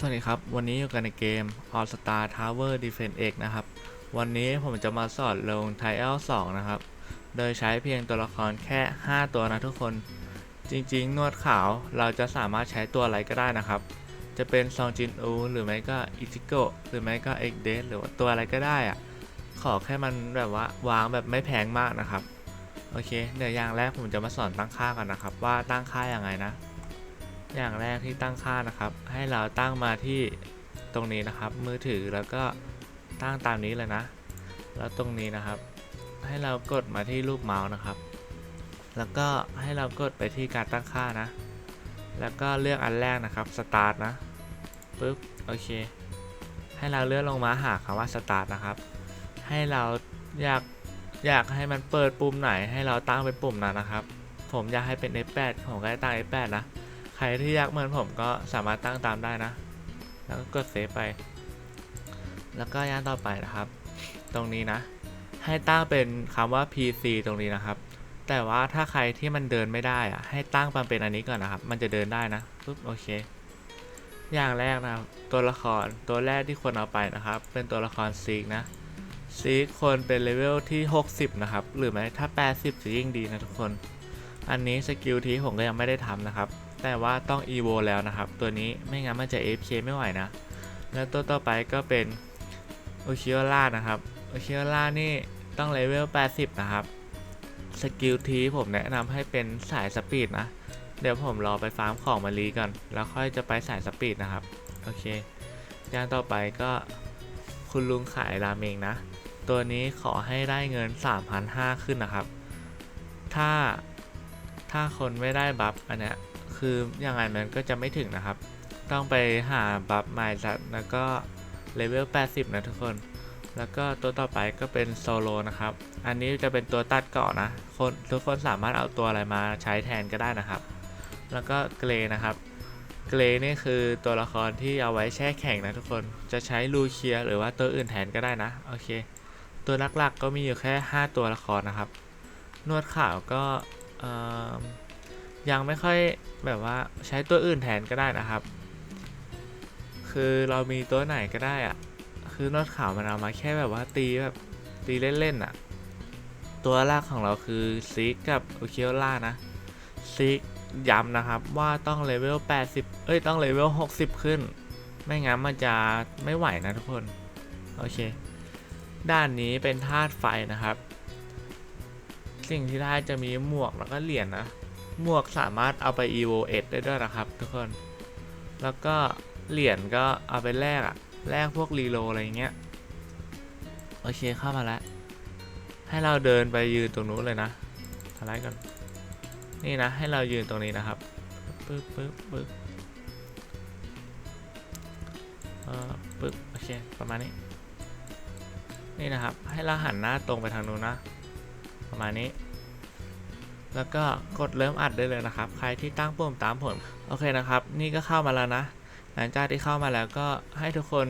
สวัสดีครับ วันนี้อยู่กันในเกม All Star Tower Defense X นะครับ วันนี้ผมจะมาสอนลง t i l 2นะครับ โดยใช้เพียงตัวละครแค่ 5 ตัวนะทุกคน จริงๆ นวดขาวเราจะสามารถใช้ตัวอะไรก็ได้นะครับ จะเป็นซองจินอูหรือไม่ก็อิจิโกะหรือไม่ก็เอ็กเดหรือว่าตัวอะไรก็ได้อะขอแค่มันแบบว่าวางแบบไม่แพงมากนะครับ โอเค เดี๋ยวอย่างแรกผมจะมาสอนตั้งค่ากันนะครับ ว่าตั้งค่ายังไงนะ อย่างแรกที่ตั้งค่านะครับ ให้เราตั้งมาที่ตรงนี้นะครับ มือถือแล้วก็ตั้งตามนี้เลยนะ แล้วตรงนี้นะครับ ให้เรากดมาที่รูปเมาส์นะครับ แล้วก็ให้เรากดไปที่การตั้งค่านะ แล้วก็เลือกอันแรกนะครับ start นะปึ๊บโอเค ให้เราเลื่อนลงมาหาคำว่า start นะครับ ให้เราอยากอยากให้มันเปิดปุ่มไหนให้เราตั้งเป็นปุ่มนั้นนะครับ ผมอยากให้เป็น F8 ผมก็จะตั้ง F8 นะ ใครที่อยากเหมือนผมก็สามารถตั้งตามได้นะ แล้วก็กดเซฟไป แล้วก็ย่านต่อไปนะครับ ตรงนี้นะ ให้ตั้งเป็นคำว่า PC ตรงนี้นะครับ แต่ว่าถ้าใครที่มันเดินไม่ได้อะให้ตั้งมันเป็นอันนี้ก่อนนะครับ มันจะเดินได้นะปุ๊บโอเค อย่างแรกนะครับ ตัวละครตัวแรกที่ควรเอาไปนะครับ เป็นตัวละครซีกนะซีกควรเป็นเลเวลที่ 60 นะครับ หรือไม่ถ้า 80จะยิ่งดีนะทุกคน อันนี้สกิลทีผมก็ยังไม่ได้ทำนะครับ แต่ว่าต้อง evo แล้วนะครับ ตัวนี้ไม่งั้นมันจะ AFK ไม่ไหวนะ แล้วตัวต่อไปก็เป็นโอชิโอล่านะครับโอชิโอล่านี่ต้องเลเวล 80 นะครับ สกิลทีผมแนะนำให้เป็นสายสปีดนะ เดี๋ยวผมรอไปฟาร์มของมารีก่อน แล้วค่อยจะไปสายสปีดนะครับ โอเคอย่างต่อไปก็คุณลุงขายราเมงนะ ตัวนี้ขอให้ได้เงิน 3,500 ขึ้นนะครับ ถ้าถ้าคนไม่ได้บัฟอันเนี้ย คือยังไงมันก็จะไม่ถึงนะครับ ต้องไปหาบัฟใหม่จัดแล้วก็เลเวล 80 นะทุกคน แล้วก็ตัวต่อไปก็เป็นโซโลนะครับ อันนี้จะเป็นตัวตัดเกาะนะคนทุกคนสามารถเอาตัวอะไรมาใช้แทนก็ได้นะครับ แล้วก็เกรนะครับ เกรนี่คือตัวละครที่เอาไว้แช่แข็งนะทุกคน จะใช้ลูเคียหรือว่าตัวอื่นแทนก็ได้นะ โอเค ตัวหลักๆก็มีอยู่แค่ 5 ตัวละครนะครับ นวดขาวก็เอ่อ ยังไม่ค่อยแบบว่าใช้ตัวอื่นแทนก็ได้นะครับ คือเรามีตัวไหนก็ได้อะคือนอดขาวมันเอามาแค่แบบว่าตีแบบตีเล่นๆอะตัวแรกของเราคือซิกกับโอเคโอล่านะซิกย้ำนะครับว่าต้องเลเวล 80 เอ้ยต้องเลเวล 60 ขึ้น ไม่งั้นมันจะไม่ไหวนะทุกคน โอเค ด้านนี้เป็นธาตุไฟนะครับ สิ่งที่ได้จะมีหมวกแล้วก็เหรียญนะ หมวกสามารถเอาไป evo 8ได้ด้วยนะครับ ทุกคน แล้วก็เหรียญก็เอาไปแลกอะแลกพวกรีโลอะไรเงี้ย โอเคเข้ามาแล้ว ให้เราเดินไปยืนตรงนู้นเลยนะทลายก่อน นี่นะ ให้เรายืนตรงนี้นะครับปึ๊บปึ๊บปึ๊บเออปึ๊บโอเค ประมาณนี้ นี่นะครับ ให้เราหันหน้าตรงไปทางนู้นนะ ประมาณนี้ แล้วก็กดเริ่มอัดได้เลยนะครับ ใครที่ตั้งปุ่มตามผลโอเคนะครับ นี่ก็เข้ามาแล้วนะ หลังจากที่เข้ามาแล้วก็ให้ทุกคน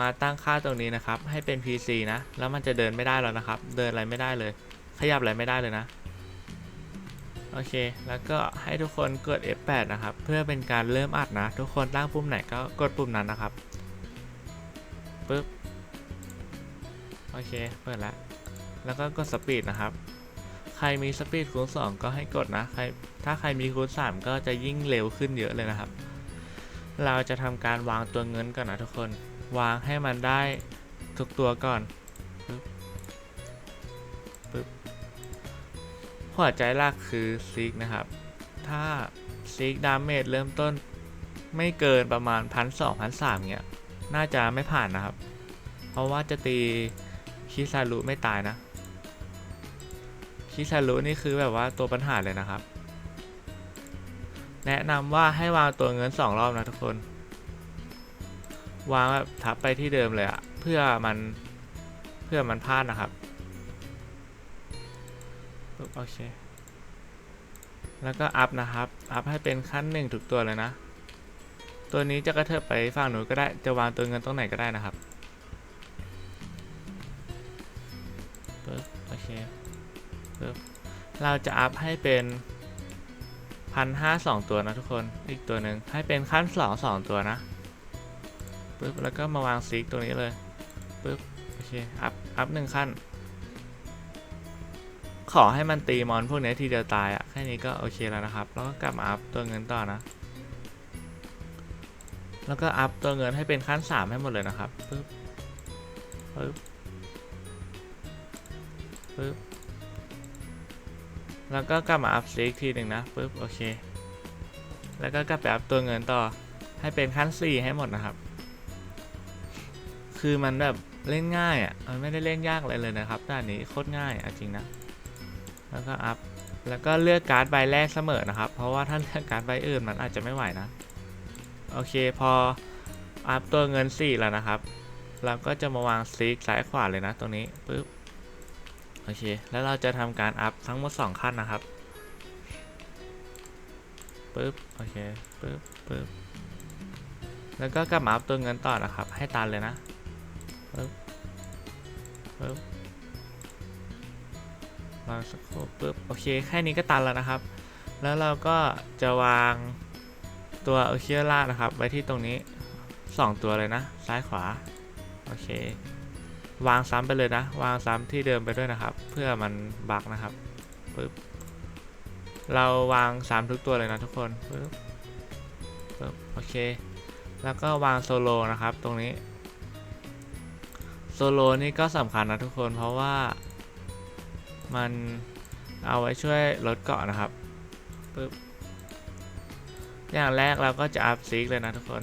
มาตั้งค่าตรงนี้นะครับ ให้เป็น PC นะ แล้วมันจะเดินไม่ได้แล้วนะครับ เดินอะไรไม่ได้เลย ขยับอะไรไม่ได้เลยนะ โอเค แล้วก็ให้ทุกคนกด F8 นะครับ เพื่อเป็นการเริ่มอัดนะ ทุกคนตั้งปุ่มไหนก็กดปุ่มนั้นนะครับปึ๊บ โอเค เปิดแล้ว แล้วก็กดสปีดนะครับ ใครมีสปีดคูณ2 ก็ให้กดนะใครถ้าใครมีคูณ3 ก็จะยิ่งเร็วขึ้นเยอะเลยนะครับ เราจะทำการวางตัวเงินก่อนนะทุกคน วางให้มันได้ทุกตัวก่อนปึ๊บปึ๊บหัวใจหลักคือซิกนะครับ ถ้าซิกดาเมจเริ่มต้นไม่เกินประมาณพันสองพันสามเนี่ยน่าจะไม่ผ่านนะครับ เพราะว่าจะตีคิซารุไม่ตายนะ คิซารุนี่คือแบบว่าตัวปัญหาเลยนะครับ แนะนำว่าให้วางตัวเงินสองรอบนะทุกคน วางแบบทับไปที่เดิมเลยอะเพื่อมันเพื่อมันพลาดนะครับโอเค แล้วก็อัพนะครับ อัพให้เป็นขั้นหนึ่งทุกตัวเลยนะ ตัวนี้จะกระเทิบไปฝั่งหนูก็ได้ จะวางตัวเงินตรงไหนก็ได้นะครับปึ๊บโอเค เราจะอัพให้เป็นพันห้าสองตัวนะทุกคน อีกตัวหนึ่งให้เป็นขั้นสองสองตัวนะปึ๊บแล้วก็มาวางซิกตัวนี้เลยปึ๊บโอเค อัพ อัพหนึ่งขั้น ขอให้มันตีมอนพวกนี้ทีเดียวตายอะแค่นี้ก็โอเคแล้วนะครับ แล้วก็กลับมาอัพตัวเงินต่อนะ แล้วก็อัพตัวเงินให้เป็นขั้น3ให้หมดเลยนะครับปึ๊บปึ๊บปึ๊บ แล้วก็กลับมาอัพซีอีกทีหนึ่งนะปึ๊บโอเค แล้วก็กลับไปอัพตัวเงินต่อให้เป็นขั้น 4 ให้หมดนะครับ คือมันแบบเล่นง่ายอะ่ะมันไม่ได้เล่นยากอะไรเลยนะครับด้านนี้โคตรง่ายอะจริงนะ แล้วก็อัพ แล้วก็เลือกการ์ดใบแรกเสมอนะครับ เพราะว่าถ้าเลือกการ์ดใบอื่นมันอาจจะไม่ไหวนะ โอเคพออัพตัวเงิน 4 แล้วนะครับ เราก็จะมาวางซีกซ้ายขวาเลยนะตรงนี้ปึ๊บ โอเค แล้วเราจะทำการอัพทั้งหมด 2 ขั้นนะครับปึ๊บ โอเคปึ๊บปึ๊บ แล้วก็กลับมาอัพตัวเงินต่อนะครับ ให้ตันเลยนะปึ๊บปึ๊บวางสักครู่ปึ๊บ โอเค แค่นี้ก็ตันแล้วนะครับ แล้วเราก็จะวางตัวโอเคียร่านะครับ ไว้ที่ตรงนี้ 2 ตัวเลยนะ ซ้ายขวา โอเค วางซ้ำไปเลยนะ วางซ้ำที่เดิมไปด้วยนะครับ เพื่อมันบักนะครับปึ๊บเราวางซ้ำทุกตัวเลยนะทุกคนปึ๊บปึ๊บโอเค แล้วก็วางโซโลนะครับตรงนี้โซโลนี่ก็สำคัญนะทุกคนเพราะว่ามันเอาไว้ช่วยลดเกาะนะครับปึ๊บอย่างแรกเราก็จะอัพซีกเลยนะทุกคน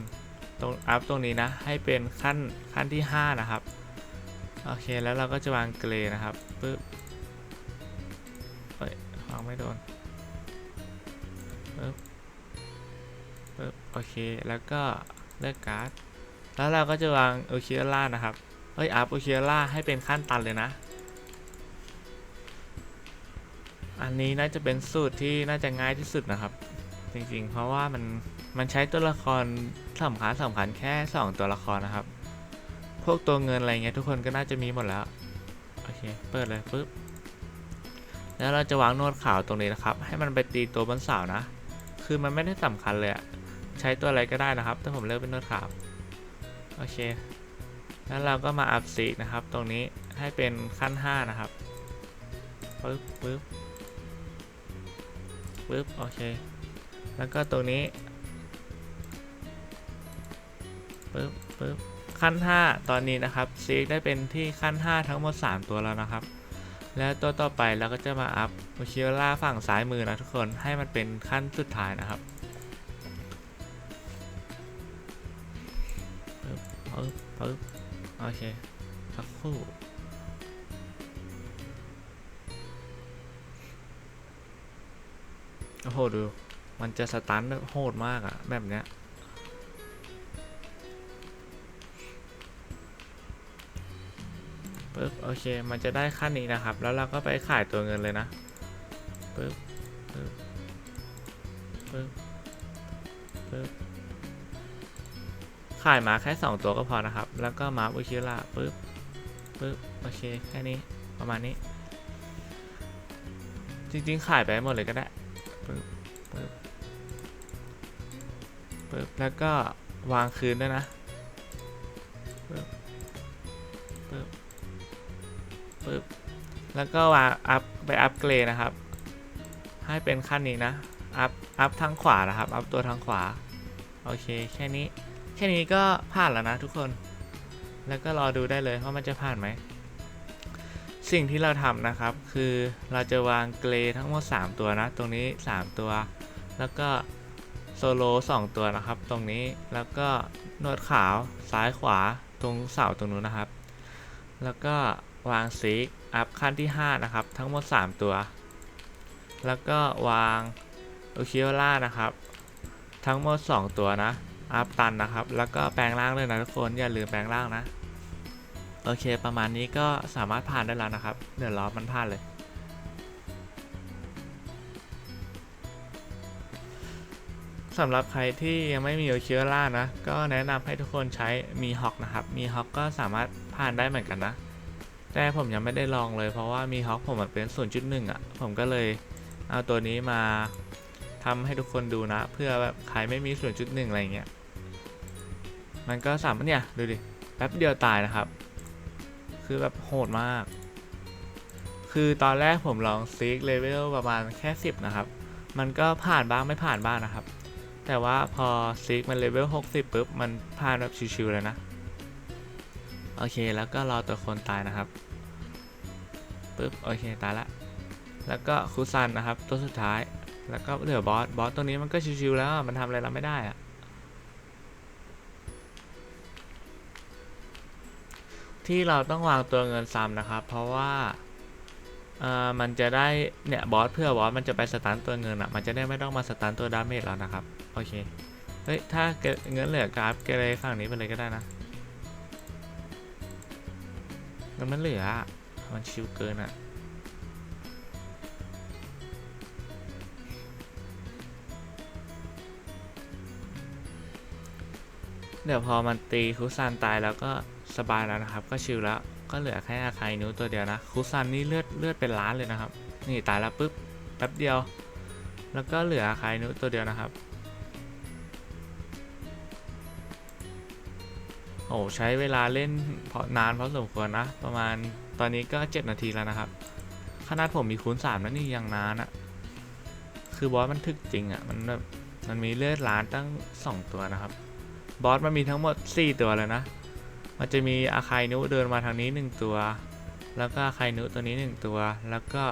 ตรงอัพตรงนี้นะให้เป็นขั้นขั้นที่ 5 นะครับ โอเคแล้วเราก็จะวางเกรย์นะครับปึ๊บเฮ้ยวางไม่โดนปึ๊บปึ๊บโอเคแล้วก็เลือกการ์ดแล้วเราก็จะวางโอเคียร่านะครับเฮ้ยอัพโอเคียร่าให้เป็นขั้นตันเลยนะอันนี้น่าจะเป็นสูตรที่น่าจะง่ายที่สุดนะครับ จริงๆ เพราะว่ามันมันใช้ตัวละครสำคัญสำคัญแค่ 2 ตัวละครนะครับ พวกตัวเงินอะไรเงี้ยทุกคนก็น่าจะมีหมดแล้ว โอเค เปิดเลยปุ๊บ แล้วเราจะวางนวดขาวตรงนี้นะครับ ให้มันไปตีตัวบนเสานะ คือมันไม่ได้สำคัญเลยอะใช้ตัวอะไรก็ได้นะครับ แต่ผมเลือกเป็นนวดขาว โอเค แล้วเราก็มาอัพสีนะครับ ตรงนี้ให้เป็นขั้น 5 นะครับปึ๊บปึ๊บปึ๊บ โอเค แล้วก็ตรงนี้ปึ๊บปึ๊บ ขั้น 5 ตอนนี้นะครับซีกได้เป็นที่ขั้น 5 ทั้งหมด 3 ตัวแล้วนะครับ แล้วตัวต่อไปเราก็จะมาอัพโอชิโอล่าฝั่งซ้ายมือนะทุกคนให้มันเป็นขั้นสุดท้ายนะครับปึ๊บปึ๊บปึ๊บโอเคสักครู่โอ้โหดู มันจะสตันโหดมากอะแบบเนี้ย ปึ๊บโอเค มันจะได้ขั้นนี้นะครับ แล้วเราก็ไปขายตัวเงินเลยนะปึ๊บปึ๊บปึ๊บปึ๊บขายมาแค่ 2 ตัวก็พอนะครับ แล้วก็มาอุคิล่าปึ๊บปึ๊บโอเคแค่นี้ประมาณนี้ จริงๆขายไปหมดเลยก็ได้ปึ๊บปึ๊บปึ๊บแล้วก็วางคืนด้วยนะ ปึ๊บแล้วก็วางอัพไปอัพเกรดนะครับ ให้เป็นขั้นนี้นะ อัพอัพทางขวานะครับ อัพตัวทางขวา โอเค แค่นี้ แค่นี้ก็ผ่านแล้วนะทุกคน แล้วก็รอดูได้เลยว่ามันจะผ่านไหม สิ่งที่เราทำนะครับ คือเราจะวางเกรทั้งหมด 3 ตัวนะ ตรงนี้ 3 ตัว แล้วก็โซโล2ตัวนะครับ ตรงนี้ แล้วก็นวดขาวซ้ายขวาตรงเสาตรงนู้นนะครับ แล้วก็ วางซีกอัพขั้นที่ 5 นะครับ ทั้งหมด 3 ตัว แล้วก็วางโอคิโอล่านะครับ ทั้งหมด 2 ตัวนะ อัพตันนะครับ แล้วก็แปลงร่างเลยนะทุกคน อย่าลืมแปลงร่างนะ โอเค ประมาณนี้ก็สามารถผ่านได้แล้วนะครับ เดี๋ยวรอมันผ่านเลย สำหรับใครที่ยังไม่มีโอเคียร่านะ ก็แนะนำให้ทุกคนใช้มีฮอกนะครับ มีฮอกก็สามารถผ่านได้เหมือนกันนะ แต่ผมยังไม่ได้ลองเลย เพราะว่ามีฮอกผมมันเป็น 0.1 อะ ผมก็เลยเอาตัวนี้มาทำให้ทุกคนดูนะ เพื่อแบบใครไม่มี 0.1 อะไรเงี้ย มันก็สามเนี่ย ดูดิ แป๊บเดียวตายนะครับ คือแบบโหดมาก คือตอนแรกผมลองซีกเลเวลประมาณแค่ 10 นะครับ มันก็ผ่านบ้างไม่ผ่านบ้างนะครับ แต่ว่าพอซีกมันเลเวล 60ปุ๊บ มันผ่านแบบชิวๆเลยนะ โอเค แล้วก็รอตัวคนตายนะครับ ปุ๊บโอเคตายละ แล้วก็คุซันนะครับ ตัวสุดท้าย แล้วก็เหลือบอส บอสตัวนี้มันก็ชิวๆแล้ว มันทำอะไรเราไม่ได้อะที่เราต้องวางตัวเงินซ้ำนะครับ เพราะว่าเอ่อมันจะได้เนี่ยบอสเพื่อบอสมันจะไปสตันตัวเงินอะ มันจะได้ไม่ต้องมาสตันตัวดาเมจแล้วนะครับ โอเค เฮ้ย ถ้าเงินเหลือกราฟเกเรฝั่งนี้ไปเลยก็ได้นะเงินมันเหลือ มันชิวเกินอะเดี๋ยวพอมันตีคุซันตายแล้วก็สบายแล้วนะครับ ก็ชิลแล้วก็เหลือแค่อาคายนิ้วตัวเดียวนะคุซันนี่เลือดเลือดเป็นล้านเลยนะครับ นี่ตายแล้วปุ๊บแป๊บเดียว แล้วก็เหลืออาคายนิ้วตัวเดียวนะครับ โอ้ใช้เวลาเล่นเพราะนานเพราะสมควรนะ ประมาณตอนนี้ก็ 7 นาทีแล้วนะครับ ขนาดผมมีคูณ3แล้วนี่ยังนานอะคือบอสมันถึกจริงอะมันแบบมันมีเลือดล้านตั้ง 2 ตัวนะครับ บอสมันมีทั้งหมด 4 ตัวเลยนะ มันจะมีอาคายนุเดินมาทางนี้ 1 ตัว แล้วก็อาคายนุตัวนี้ 1 ตัว แล้วก็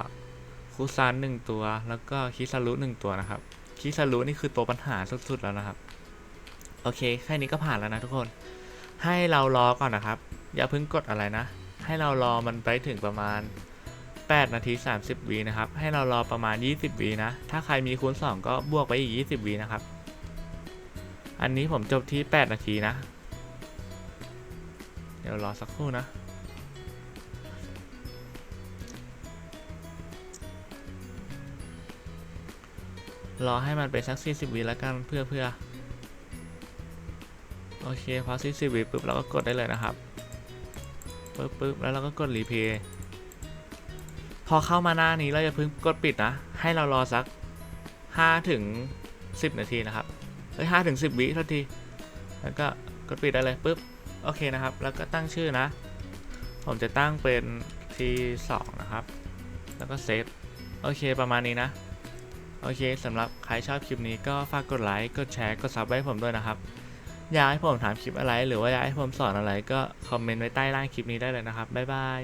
คุซาน1ตัว แล้วก็คิซารุ1ตัวนะครับ คิซารุนี่คือตัวปัญหาสุดๆแล้วนะครับ โอเค แค่นี้ก็ผ่านแล้วนะทุกคน ให้เรารอก่อนนะครับ อย่าเพิ่งกดอะไรนะ ให้เรารอมันไปถึงประมาณ 8 นาที 30วินะครับ ให้เรารอประมาณ 20วินะ ถ้าใครมีคูณ 2 ก็บวกไปอีก 20วินะครับ อันนี้ผมจบที่ 8 นาทีนะ เดี๋ยวรอสักครู่นะรอให้มันไปสัก 40วิแล้วกันเพื่อเพื่อ โอเคพอ40วิปุ๊บเราก็กดได้เลยนะครับปึ๊บปึ๊บแล้วเราก็กดรีเพย์พอเข้ามาหน้านี้เราอย่าเพิ่งกดปิดนะ ให้เรารอสัก5ถึง10 นาทีนะครับเฮ้ยห้าถึงสิบวิเท่าที แล้วก็กดปิดได้เลยปุ๊บโอเคนะครับ แล้วก็ตั้งชื่อนะ ผมจะตั้งเป็น T2 นะครับ แล้วก็เซฟโอเคประมาณนี้นะ โอเคสำหรับใครชอบคลิปนี้ก็ฝากกดไลค์ กดแชร์ กดซับให้ผมด้วยนะครับ อยากให้ผมถามคลิปอะไร หรือว่าอยากให้ผมสอนอะไรก็คอมเมนต์ไว้ใต้ล่างคลิปนี้ได้เลยนะครับบ๊ายบาย